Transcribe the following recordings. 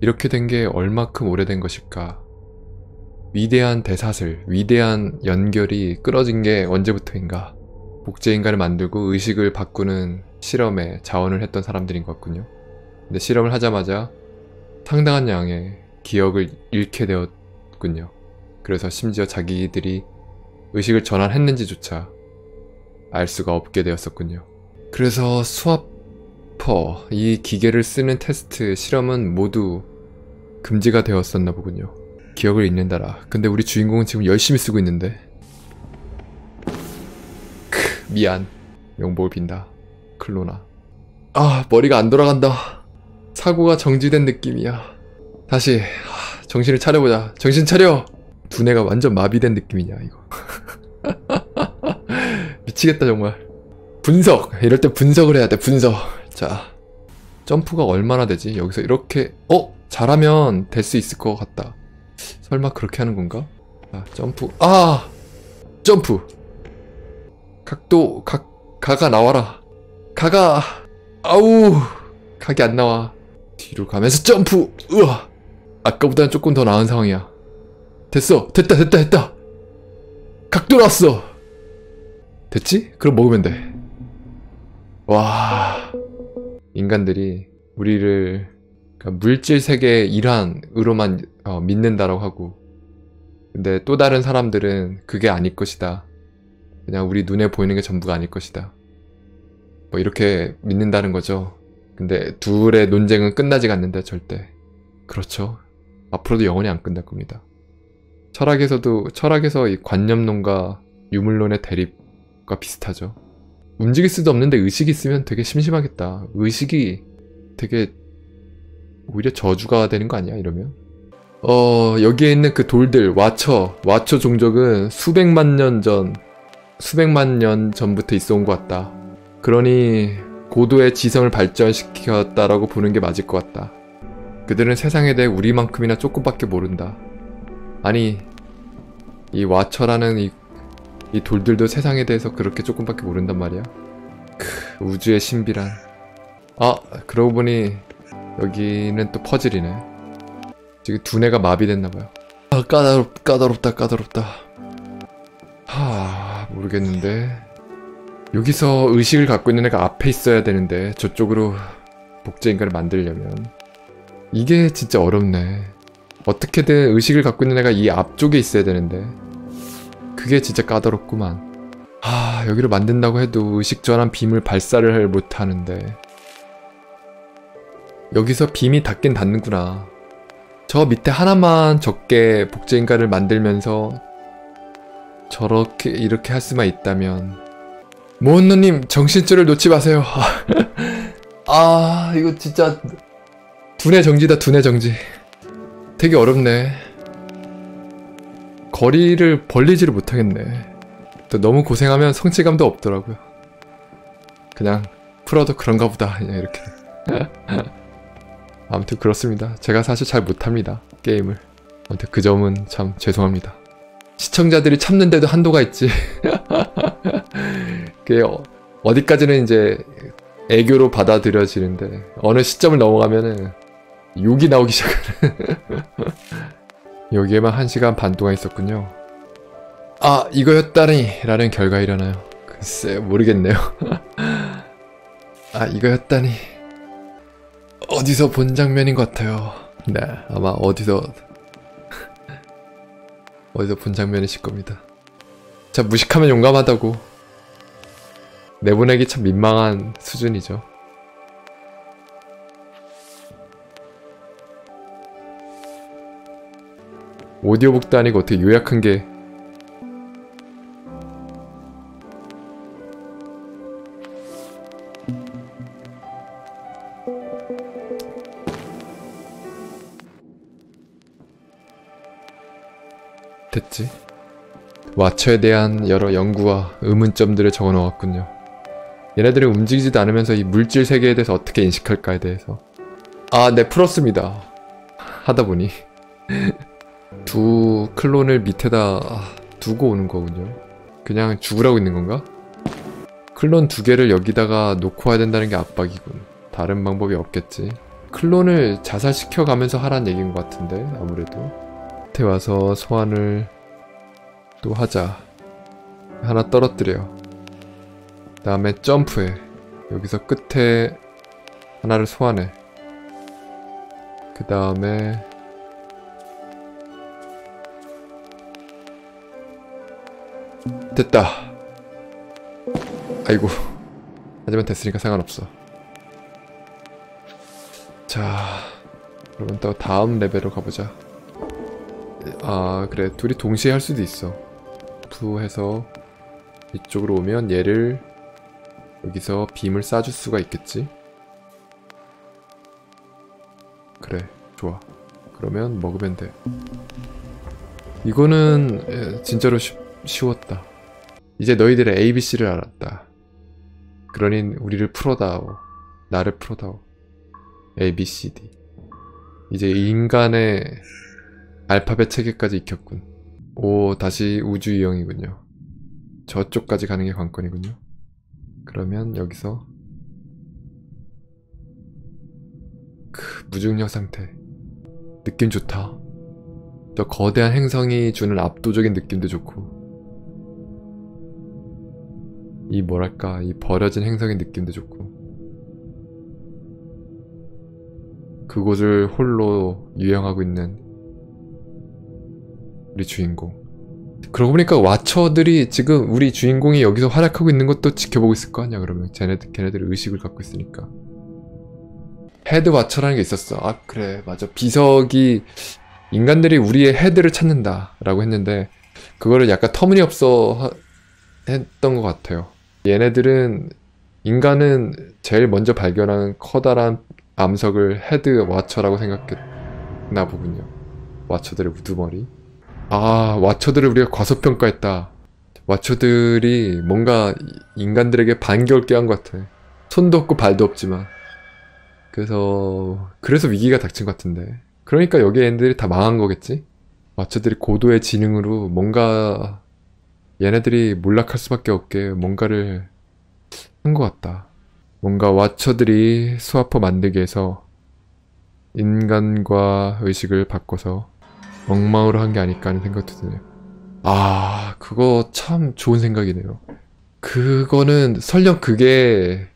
이렇게 된 게 얼마큼 오래된 것일까? 위대한 대사슬, 위대한 연결이 끊어진 게 언제부터인가? 복제인간을 만들고 의식을 바꾸는 실험에 자원을 했던 사람들인 것 같군요. 근데 실험을 하자마자 상당한 양의 기억을 잃게 되었군요. 그래서 심지어 자기들이 의식을 전환했는지조차 알 수가 없게 되었었군요. 그래서 스 와퍼, 이 기계를 쓰는 테스트, 실험은 모두 금지가 되었었나 보군요. 기억을 잃는다라. 근데 우리 주인공은 지금 열심히 쓰고 있는데. 크, 미안. 명복을 빈다. 클로나. 아, 머리가 안 돌아간다. 사고가 정지된 느낌이야. 다시, 하, 정신을 차려보자. 정신 차려! 두뇌가 완전 마비된 느낌이냐, 이거. 미치겠다, 정말. 분석! 이럴 때 분석을 해야 돼, 분석. 자. 점프가 얼마나 되지? 여기서 이렇게, 어? 잘하면 될 수 있을 것 같다. 설마 그렇게 하는 건가? 아, 점프. 아! 점프! 각도, 각, 가가 나와라. 가가! 아우! 각이 안 나와. 뒤로 가면서 점프! 으아! 아까보다는 조금 더 나은 상황이야. 됐어! 됐다, 됐다, 됐다! 각도 나왔어! 됐지? 그럼 먹으면 돼. 와. 인간들이 우리를 그러니까 물질 세계의 일환으로만 어, 믿는다라고 하고 근데 또 다른 사람들은 그게 아닐 것이다. 그냥 우리 눈에 보이는 게 전부가 아닐 것이다. 뭐 이렇게 믿는다는 거죠. 근데 둘의 논쟁은 끝나지 않는다 절대. 그렇죠. 앞으로도 영원히 안 끝날 겁니다. 철학에서도 철학에서 이 관념론과 유물론의 대립과 비슷하죠. 움직일 수도 없는데 의식이 있으면 되게 심심하겠다. 의식이 되게 오히려 저주가 되는 거 아니야 이러면? 어 여기에 있는 그 돌들 와처 와처 종족은 수백만 년 전 수백만 년 전부터 있어 온 것 같다. 그러니 고도의 지성을 발전시켰다라고 보는 게 맞을 것 같다. 그들은 세상에 대해 우리만큼이나 조금밖에 모른다. 아니 이 와처라는 이, 이 돌들도 세상에 대해서 그렇게 조금밖에 모른단 말이야. 크, 우주의 신비란. 아 그러고 보니 여기는 또 퍼즐이네. 지금 두뇌가 마비됐나봐요. 아, 까다롭, 까다롭다, 까다롭다. 하, 모르겠는데. 여기서 의식을 갖고 있는 애가 앞에 있어야 되는데, 저쪽으로 복제인간을 만들려면. 이게 진짜 어렵네. 어떻게든 의식을 갖고 있는 애가 이 앞쪽에 있어야 되는데. 그게 진짜 까다롭구만. 아, 여기를 만든다고 해도 의식 전환 빔을 발사를 못하는데. 여기서 빔이 닿긴 닿는구나. 저 밑에 하나만 적게 복제인가를 만들면서 저렇게 이렇게 할 수만 있다면 모은노님 정신줄을 놓지 마세요. 아 이거 진짜 두뇌 정지다 두뇌 정지. 되게 어렵네. 거리를 벌리지를 못하겠네. 또 너무 고생하면 성취감도 없더라고요. 그냥 풀어도 그런가 보다 그냥 이렇게. 아무튼 그렇습니다. 제가 사실 잘 못합니다. 게임을. 아무튼 그 점은 참 죄송합니다. 시청자들이 참는데도 한도가 있지. 그게 어, 디까지는 이제 애교로 받아들여지는데 어느 시점을 넘어가면은 욕이 나오기 시작하는 여기에만 1시간 반 동안 있었군요. 아 이거였다니 라는 결과 일어나요. 글쎄 모르겠네요. 아 이거였다니 어디서 본 장면인 것 같아요. 네, 아마 어디서 어디서 본 장면이실 겁니다. 자, 무식하면 용감하다고 내보내기 참 민망한 수준이죠. 오디오북도 아니고 어떻게 요약한 게 됐지? 와처에 대한 여러 연구와 의문점들을 적어 놓았군요. 얘네들은 움직이지도 않으면서 이 물질 세계에 대해서 어떻게 인식할까에 대해서. 아, 네, 풀었습니다. 하다 보니. 두 클론을 밑에다 두고 오는 거군요. 그냥 죽으라고 있는 건가? 클론 두 개를 여기다가 놓고 와야 된다는 게 압박이군. 다른 방법이 없겠지. 클론을 자살시켜 가면서 하란 얘기인 것 같은데 아무래도 밑에 와서 소환을 또 하자 하나 떨어뜨려 그 다음에 점프해 여기서 끝에 하나를 소환해 그 다음에 됐다. 아이고 하지만 됐으니까 상관없어. 자 그러면 또 다음 레벨로 가보자. 아 그래. 둘이 동시에 할 수도 있어. 부 해서 이쪽으로 오면 얘를 여기서 빔을 쏴줄 수가 있겠지? 그래 좋아. 그러면 먹으면 돼. 이거는 에, 진짜로 쉬, 쉬웠다 이제 너희들의 ABC를 알았다. 그러니 우리를 풀어다오. 나를 풀어다오. ABCD 이제 인간의 알파벳 체계까지 익혔군. 오 다시 우주 유형이군요. 저쪽까지 가는 게 관건이군요. 그러면 여기서 그 무중력 상태. 느낌 좋다. 저 거대한 행성이 주는 압도적인 느낌도 좋고 이 뭐랄까 이 버려진 행성의 느낌도 좋고. 그곳을 홀로 유영하고 있는 우리 주인공. 그러고 보니까 와처들이 지금 우리 주인공이 여기서 활약하고 있는 것도 지켜보고 있을 거 아니야 그러면. 쟤네들 걔네들 의식을 갖고 있으니까. 헤드 와처라는 게 있었어. 아 그래. 맞아. 비석이 인간들이 우리의 헤드를 찾는다 라고 했는데 그거를 약간 터무니없어 하- 했던 것 같아요 얘네들은 인간은 제일 먼저 발견한 커다란 암석을 헤드 와처라고 생각했나 보군요. 와처들의 우두머리. 아 와처들을 우리가 과소평가했다. 와처들이 뭔가 인간들에게 반겨울 게한 것 같아. 손도 없고 발도 없지만. 그래서 그래서 위기가 닥친 것 같은데. 그러니까 여기 애들이 다 망한 거겠지? 와처들이 고도의 지능으로 뭔가 얘네들이 몰락할 수밖에 없게 뭔가를 한 것 같다 뭔가 와처들이 스와퍼 만들기 위해서 인간과 의식을 바꿔서 엉망으로 한 게 아닐까 하는 생각도 드네요. 아, 그거 참 좋은 생각이네요. 그거는 설령 그게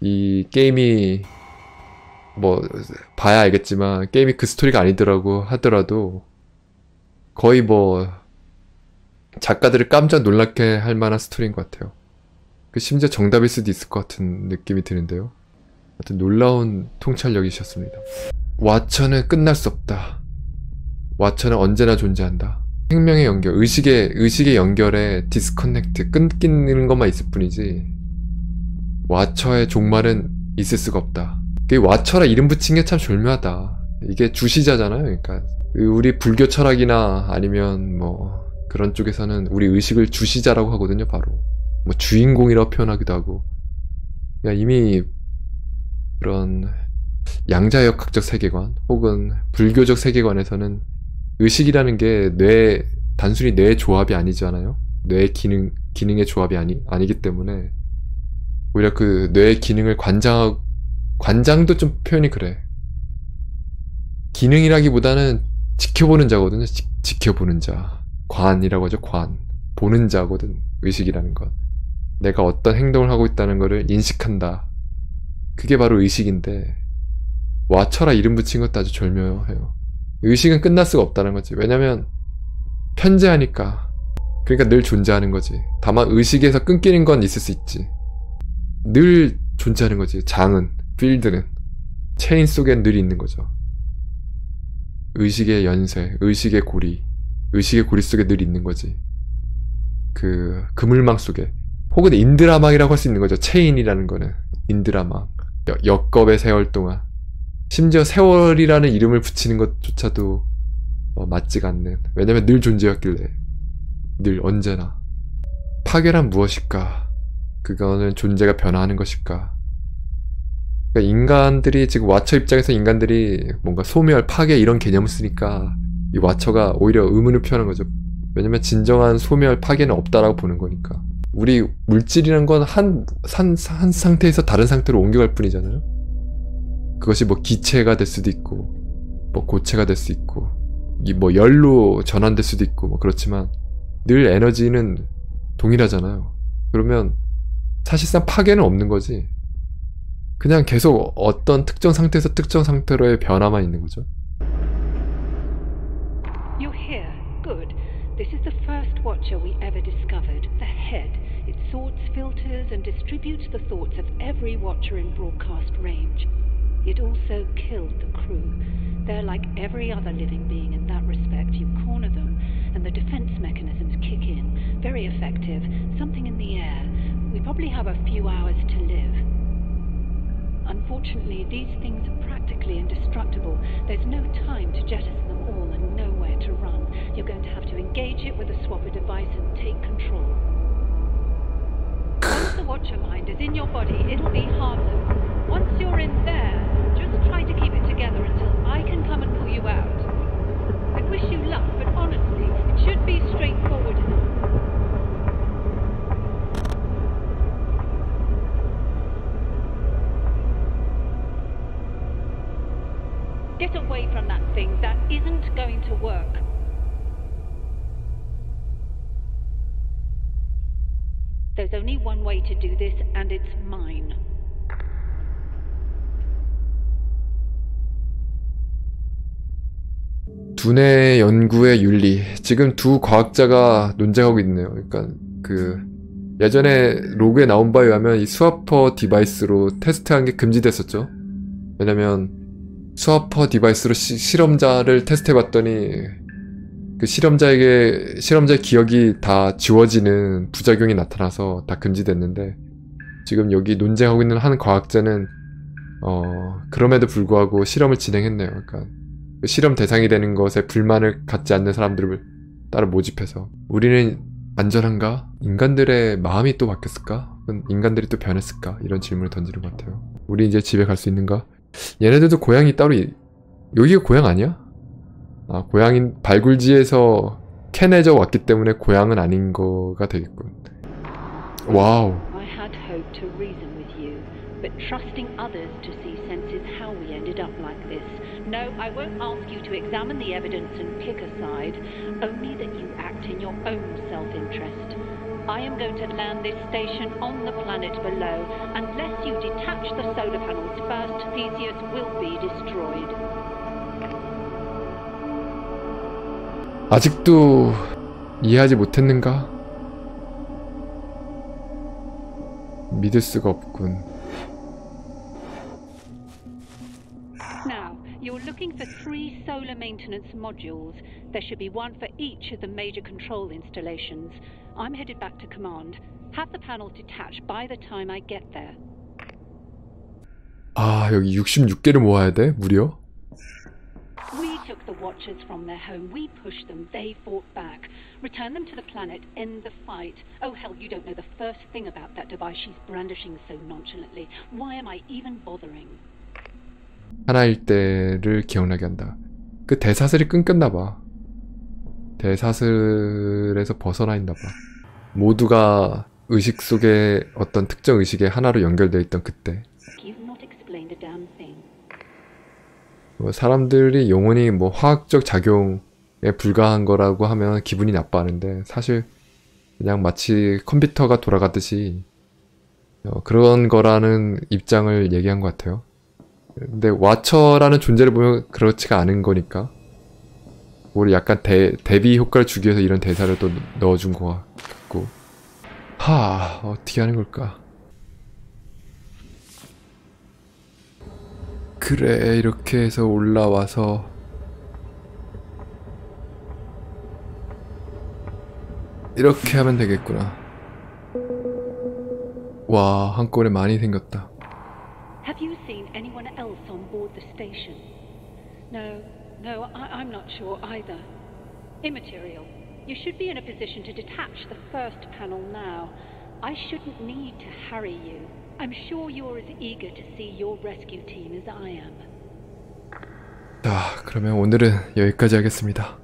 이 게임이 뭐 봐야 알겠지만 게임이 그 스토리가 아니더라고 하더라도 거의 뭐 작가들을 깜짝 놀랍게 할 만한 스토리인 것 같아요. 그 심지어 정답일 수도 있을 것 같은 느낌이 드는데요. 하여튼 놀라운 통찰력이셨습니다. 와처는 끝날 수 없다. 와처는 언제나 존재한다. 생명의 연결, 의식의, 의식의 연결에 디스커넥트, 끊기는 것만 있을 뿐이지, 와처의 종말은 있을 수가 없다. 그 와처라 이름 붙인 게 참 절묘하다. 이게 주시자잖아요. 그러니까, 우리 불교 철학이나 아니면 뭐, 그런 쪽에서는 우리 의식을 주시자라고 하거든요, 바로. 뭐, 주인공이라고 표현하기도 하고. 그러니까 이미 그런 양자역학적 세계관, 혹은 불교적 세계관에서는 의식이라는 게 뇌, 단순히 뇌의 조합이 아니잖아요. 뇌의 기능, 기능의 조합이 아니, 아니기 때문에, 오히려 그 뇌의 기능을 관장, 관장도 좀 표현이 그래. 기능이라기보다는 지켜보는 자거든요. 지, 지켜보는 자. 관이라고 하죠, 관. 보는 자거든, 의식이라는 건. 내가 어떤 행동을 하고 있다는 것을 인식한다. 그게 바로 의식인데, 와처라 이름 붙인 것도 아주 절묘해요. 의식은 끝날 수가 없다는 거지. 왜냐면 편재하니까. 그러니까 늘 존재하는 거지. 다만 의식에서 끊기는 건 있을 수 있지. 늘 존재하는 거지. 장은, 필드는. 체인 속엔 늘 있는 거죠. 의식의 연쇄, 의식의 고리, 의식의 고리 속에 늘 있는 거지. 그 그물망 속에. 혹은 인드라망이라고 할 수 있는 거죠. 체인이라는 거는. 인드라망. 여- 역겁의 세월 동안. 심지어 세월이라는 이름을 붙이는 것조차도 어, 맞지가 않는. 왜냐면 늘 존재했길래. 늘 언제나. 파괴란 무엇일까? 그거는 존재가 변화하는 것일까? 그러니까 인간들이 지금 와처 입장에서 인간들이 뭔가 소멸, 파괴 이런 개념을 쓰니까 이 와처가 오히려 의문을 표하는 거죠. 왜냐면 진정한 소멸, 파괴는 없다라고 보는 거니까. 우리 물질이란 건 한, 한, 한 상태에서 다른 상태로 옮겨갈 뿐이잖아요. 그것이 뭐 기체가 될 수도 있고 뭐 고체가 될 수 있고 이 뭐 열로 전환될 수도 있고 뭐 그렇지만 늘 에너지는 동일하잖아요. 그러면 사실상 파괴는 없는 거지. 그냥 계속 어떤 특정 상태에서 특정 상태로의 변화만 있는 거죠. Watcher we ever discovered. The head. It sorts, filters, and distributes the thoughts of every watcher in broadcast range. It also killed the crew. They're like every other living being in that respect. You corner them, and the defense mechanisms kick in. Very effective. Something in the air. We probably have a few hours to live. Unfortunately, these things are practically indestructible. There's no time to jettison them all and nowhere to run. You're going to have to engage it with a swapper device and take control. Once the Watcher mind is in your body, it'll be harmless. Once you're in there, just try to keep it together until I can come and pull you out. There's only one way to do this, and it's mine. 두뇌 연구의 윤리. 지금 두 과학자가 논쟁하고 있네요. 그러니까 그 예전에 로그에 나온 바에 의하면 이 스와퍼 디바이스로 테스트한 게 금지됐었죠. 왜냐면 스와퍼 디바이스로 시- 실험자를 테스트해봤더니 그 실험자에게 실험자의 기억이 다 지워지는 부작용이 나타나서 다 금지됐는데 지금 여기 논쟁하고 있는 한 과학자는 어 그럼에도 불구하고 실험을 진행했네요. 그러니까 그 실험 대상이 되는 것에 불만을 갖지 않는 사람들을 따로 모집해서 우리는 안전한가? 인간들의 마음이 또 바뀌었을까? 인간들이 또 변했을까? 이런 질문을 던지는 것 같아요. 우리 이제 집에 갈 수 있는가? 얘네들도 고향이 따로 이- 여기가 고향 아니야? 아 고향인 발굴지에서 캐내져 왔기 때문에 고향은 아닌 거가 되겠군. 와우. I had hoped to reason with you, but trusting others to see sense is how we ended up like this. No, I won't ask you to examine the evidence and pick a side, only that you act in your own self interest. I am going to land this station on the planet below. Unless you detach the solar panels first, Theseus will be destroyed. 아직도 이해하지 못했는가? 믿을 수가 없군. You're looking for three solar maintenance modules. There should be one for each of the major control installations. I'm headed back to command. Have the panel detached by the time I get there. 아, 여기 66개를 모아야 돼? 무려? The Watchers from their home. We pushed them. They fought back. Return them to the planet. End the fight. Oh, hell, you don't know the first thing about that device she's brandishing so nonchalantly. Why am I even bothering? 하나일 때를 기억나게 한다. 그 대사슬이 끊겼나 봐. 대사슬에서 벗어나 있나 봐. 모두가 의식 속에 어떤 특정 의식에 하나로 연결되어 있던 그때. You've not explained a damn thing. 뭐 사람들이 영혼이 뭐 화학적 작용에 불과한 거라고 하면 기분이 나빠하는데 사실 그냥 마치 컴퓨터가 돌아가듯이 어, 그런 거라는 입장을 얘기한 것 같아요. 근데 와처라는 존재를 보면 그렇지가 않은 거니까 우리 약간 대, 대비 효과를 주기 위해서 이런 대사를 또 넣어준 것 같고 하 어떻게 하는 걸까 그래 이렇게 해서 올라와서 이렇게 하면 되겠구나 와 한꺼번에 많이 생겼다 Have you seen anyone else on board the station? No, no, I, I'm not sure either. Immaterial. You should be in a position to detach the first panel now. I shouldn't need to harry you. 자 그러면 오늘은 여기까지 하겠습니다